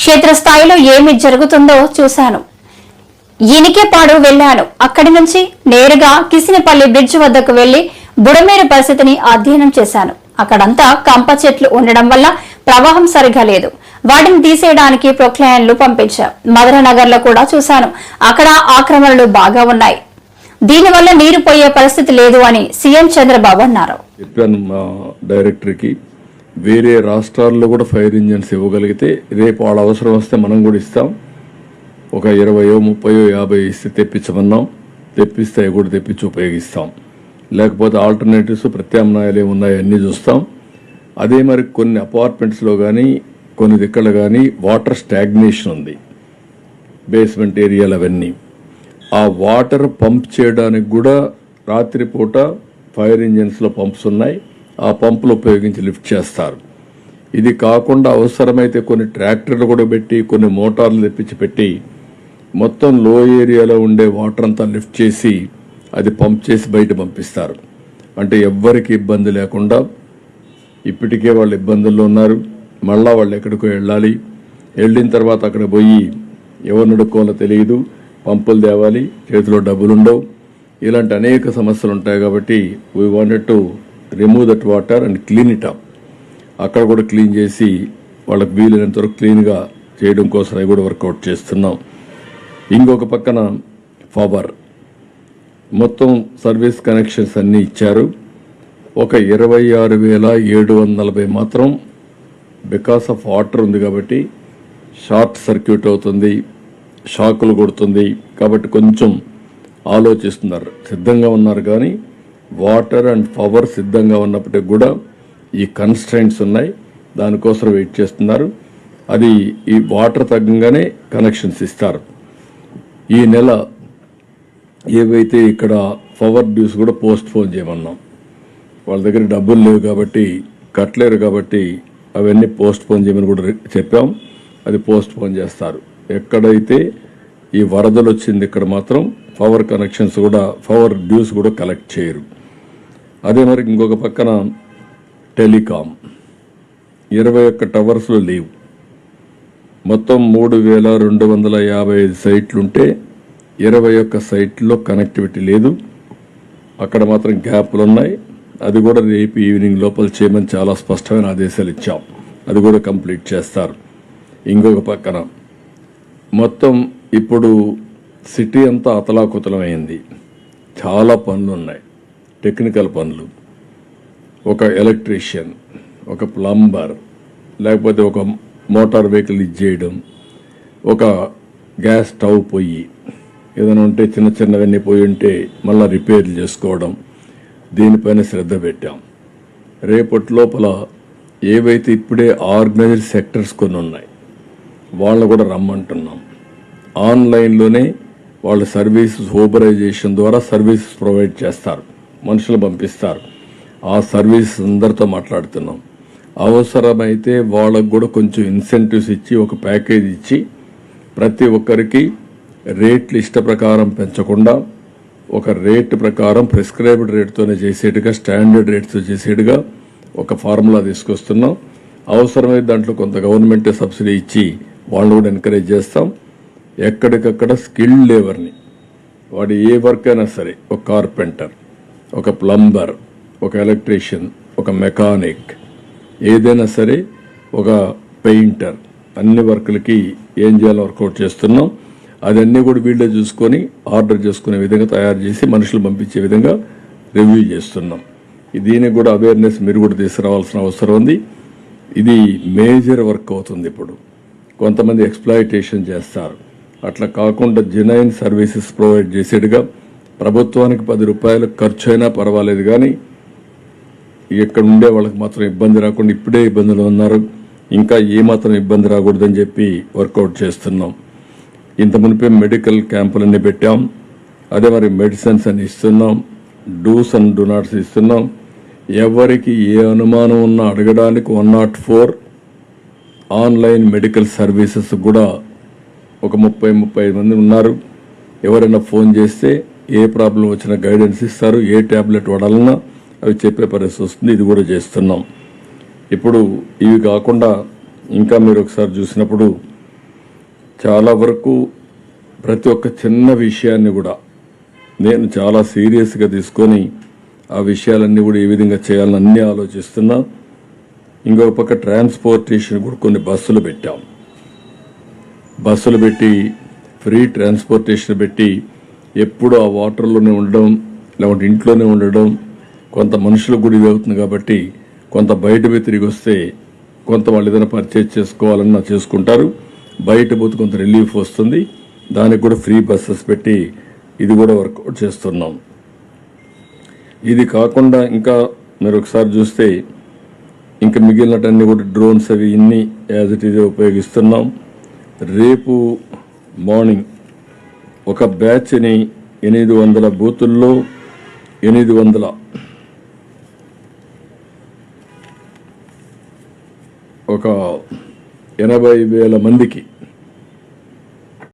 క్షేత్రస్థాయిలో ఏమి జరుగుతుందో చూశాను. ఇనికేపాడు వెళ్ళాను. అక్కడి నుంచి నేరుగా కిసినపల్లి బ్రిడ్జ్ వద్దకు వెళ్ళి బుడమేరు పరిస్థితిని అధ్యయనం చేశాను. అక్కడంతా కంప చెట్లు ఉండడం వల్ల ప్రవాహం సరిగా లేదు. వాటిని తీసేయడానికి ప్రొక్లయన్లు పంపించాం మధురనగర్లో కూడా చూశాను. అక్కడ ఆక్రమణలు బాగా ఉన్నాయి. దీనివల్ల నీరు పోయే పరిస్థితి లేదు అని సీఎం చంద్రబాబు అన్నారు. చెప్పాను మా డైరెక్టర్కి వేరే రాష్ట్రాల్లో కూడా ఫైర్ ఇంజన్స్ ఇవ్వగలిగితే రేపు వాళ్ళ అవసరం వస్తే మనం కూడా ఇస్తాం. ఒక ఇరవయో ముప్పయో యాభై ఇస్తే తెప్పించమన్నాం. తెప్పిస్తే అవి కూడా తెప్పించి ఉపయోగిస్తాం. లేకపోతే ఆల్టర్నేటివ్స్ ప్రత్యామ్నాయాలు ఏమున్నాయి అన్నీ చూస్తాం. అదే మరి కొన్ని అపార్ట్మెంట్స్లో కానీ కొన్ని దిక్కలు కానీ వాటర్ స్టాగ్నేషన్ ఉంది. బేస్మెంట్ ఏరియాలు అవన్నీ. ఆ వాటర్ పంప్ చేయడానికి కూడా రాత్రిపూట ఫైర్ ఇంజన్స్లో పంప్స్ ఉన్నాయి. ఆ పంపులు ఉపయోగించి లిఫ్ట్ చేస్తారు. ఇది కాకుండా అవసరమైతే కొన్ని ట్రాక్టర్లు కూడా పెట్టి కొన్ని మోటార్లు తెప్పించి పెట్టి మొత్తం లో ఏరియాలో ఉండే వాటర్ అంతా లిఫ్ట్ చేసి అది పంప్ చేసి బయట పంపిస్తారు. అంటే ఎవ్వరికి ఇబ్బంది లేకుండా ఇప్పటికే వాళ్ళు ఇబ్బందుల్లో ఉన్నారు. మళ్ళా వాళ్ళు ఎక్కడికో వెళ్ళాలి. వెళ్ళిన తర్వాత అక్కడ పోయి ఎవరిని తెలియదు. పంపులు తేవాలి చేతిలో డబ్బులు ఉండవు ఇలాంటి అనేక సమస్యలు ఉంటాయి కాబట్టి we wanted to remove that water and clean it up అక్కడ కూడా క్లీన్ చేసి వాళ్ళకి వీలైనంత వరకు క్లీన్గా చేయడం కోసం అవి కూడా వర్కౌట్ చేస్తున్నాం. ఇంకొక పక్కన పవర్ మొత్తం సర్వీస్ కనెక్షన్స్ అన్నీ ఇచ్చారు. ఒక ఇరవై ఆరు వేల ఏడు వందల నలభై మాత్రం బికాస్ ఆఫ్ వాటర్ ఉంది కాబట్టి షార్ట్ సర్క్యూట్ అవుతుంది షాకులు కొడుతుంది కాబట్టి కొంచెం ఆలోచిస్తున్నారు. సిద్ధంగా ఉన్నారు కానీ వాటర్ అండ్ పవర్ సిద్ధంగా ఉన్నప్పటికి కూడా ఈ కన్స్ట్రైంట్స్ ఉన్నాయి. దానికోసం వెయిట్ చేస్తున్నారు. అది ఈ వాటర్ తగ్గంగానే కనెక్షన్స్ ఇస్తారు. ఈ నెల ఏవైతే ఇక్కడ పవర్ డ్యూస్ కూడా పోస్ట్ పోన్ చేయమన్నాం. వాళ్ళ దగ్గర డబ్బులు లేవు కాబట్టి కట్టలేరు కాబట్టి అవన్నీ పోస్ట్ పోన్ చేయమని కూడా చెప్పాం. అది పోస్ట్ పోన్ చేస్తారు. ఎక్కడైతే ఈ వరదలు వచ్చింది ఇక్కడ మాత్రం పవర్ కనెక్షన్స్ కూడా పవర్ డ్యూస్ కూడా కలెక్ట్ చేయరు. అదే మరి ఇంకొక పక్కన టెలికాం. ఇరవై ఒక్క టవర్స్లో లేవు. మొత్తం మూడు వేల రెండు వందల యాభై ఐదు సైట్లుంటే ఇరవై ఒక్క సైట్లో కనెక్టివిటీ లేదు. అక్కడ మాత్రం గ్యాప్లు ఉన్నాయి అది కూడా రేపు ఈవినింగ్ లోపల చేయమని చాలా స్పష్టమైన ఆదేశాలు ఇచ్చాం. అది కూడా కంప్లీట్ చేస్తారు. ఇంకొక పక్కన మొత్తం ఇప్పుడు సిటీ అంతా అతలాకుతలమైంది. చాలా పనులు ఉన్నాయి టెక్నికల్ పనులు. ఒక ఎలక్ట్రీషియన్ ఒక ప్లంబర్ లేకపోతే ఒక మోటార్ వెహికల్ ఇచ్చేయడం ఒక గ్యాస్ స్టవ్ పొయ్యి ఏదైనా ఉంటే చిన్న చిన్నవన్నీ పోయి ఉంటే మళ్ళీ రిపేర్లు చేసుకోవడం దీనిపైన శ్రద్ధ పెట్టాం. రేపటి లోపల ఏవైతే ఇప్పుడే ఆర్గనైజ్డ్ సెక్టర్స్ కొన్ని ఉన్నాయి వాళ్ళు కూడా రమ్మంటున్నాం. ఆన్లైన్లోనే వాళ్ళ సర్వీసెస్ ఓబరైజేషన్ ద్వారా సర్వీసెస్ ప్రొవైడ్ చేస్తారు. మనుషులు పంపిస్తారు. ఆ సర్వీస్ అందరితో మాట్లాడుతున్నాం. అవసరమైతే వాళ్ళకు కూడా కొంచెం ఇన్సెంటివ్స్ ఇచ్చి ఒక ప్యాకేజ్ ఇచ్చి ప్రతి ఒక్కరికి రేట్లు ఇష్ట ప్రకారం పెంచకుండా ఒక రేట్ ప్రకారం ప్రిస్క్రైబ్డ్ రేట్తోనే చేసేట్టుగా స్టాండర్డ్ రేట్తో చేసేట్టుగా ఒక ఫార్ములా తీసుకొస్తున్నాం. అవసరమైతే దాంట్లో కొంత గవర్నమెంటే సబ్సిడీ ఇచ్చి వాళ్ళు కూడా ఎంకరేజ్ చేస్తాం. ఎక్కడికక్కడ స్కిల్డ్ లేబర్ని వాడు ఏ వర్క్ అయినా సరే ఒక కార్పెంటర్. ఒక ప్లంబర్ ఒక ఎలక్ట్రీషియన్ ఒక మెకానిక్ ఏదైనా సరే ఒక పెయింటర్. అన్ని వర్కులకి ఏం చేయాలో వర్కౌట్ చేస్తున్నాం. అదన్నీ కూడా వీళ్ళే చూసుకొని ఆర్డర్ చేసుకునే విధంగా తయారు చేసి మనుషులు పంపించే విధంగా రివ్యూ చేస్తున్నాం. దీనికి కూడా అవేర్నెస్ మీరు కూడా తీసుకురావాల్సిన అవసరం ఉంది. ఇది మేజర్ వర్క్ అవుతుంది ఇప్పుడు. కొంతమంది ఎక్స్ప్లాయిటేషన్ చేస్తారు. అట్లా కాకుండా జెనైన్ సర్వీసెస్ ప్రొవైడ్ చేసేట్టుగా ప్రభుత్వానికి పది రూపాయలు ఖర్చు అయినా పర్వాలేదు కానీ ఇక్కడ ఉండే వాళ్ళకి మాత్రం ఇబ్బంది రాకుండా ఇప్పుడే ఇబ్బందులు ఉన్నారు. ఇంకా ఏమాత్రం ఇబ్బంది రాకూడదని చెప్పి వర్కౌట్ చేస్తున్నాం. ఇంత మునిపే మెడికల్ క్యాంపులన్నీ పెట్టాం. అదే మరి మెడిసిన్స్ అని ఇస్తున్నాం. డూస్ అండ్ డూనాట్స్ ఇస్తున్నాం. ఎవరికి ఏ అనుమానం ఉన్నా అడగడానికి one nought four online medical services కూడా ఒక ముప్పై ముప్పై మంది ఉన్నారు. ఎవరైనా ఫోన్ చేస్తే ఏ ప్రాబ్లం వచ్చినా గైడెన్స్ ఇస్తారు ఏ ట్యాబ్లెట్ వాడాలన్నా అవి చెప్పే పరిస్థితి వస్తుంది. ఇది కూడా చేస్తున్నాం. ఇప్పుడు ఇవి కాకుండా ఇంకా మీరు ఒకసారి చూసినప్పుడు చాలా వరకు ప్రతి ఒక్క చిన్న విషయాన్ని కూడా నేను చాలా సీరియస్గా తీసుకొని ఆ విషయాలన్నీ కూడా ఏ విధంగా చేయాలని అన్నీ ఆలోచిస్తున్నా. ఇంకొక పక్క ట్రాన్స్పోర్టేషన్ కూడా కొన్ని బస్సులు పెట్టాం. బస్సులు పెట్టి ఫ్రీ ట్రాన్స్పోర్టేషన్ పెట్టి ఎప్పుడు ఆ వాటర్లోనే ఉండడం లేకుంటే ఇంట్లోనే ఉండడం కొంత మనుషులకు కూడా ఇది అవుతుంది కాబట్టి కొంత బయటపై తిరిగి వస్తే కొంత వాళ్ళు ఏదైనా పర్చేజ్ చేసుకోవాలన్నా చేసుకుంటారు. బయట పోతే కొంత రిలీఫ్ వస్తుంది. దానికి కూడా ఫ్రీ బస్సెస్ పెట్టి ఇది కూడా వర్కౌట్ చేస్తున్నాం. ఇది కాకుండా ఇంకా మీరు ఒకసారి చూస్తే ఇంకా మిగిలినటన్నీ కూడా డ్రోన్స్ అవి ఇన్ని యాజ్ ఇట్ ఈజ్ ఉపయోగిస్తున్నాం. రేపు మార్నింగ్ ఒక బ్యాచ్ని ఎనిమిది వందల బూతుల్లో ఎనిమిది వందల. ఒక ఎనభై వేల మందికి.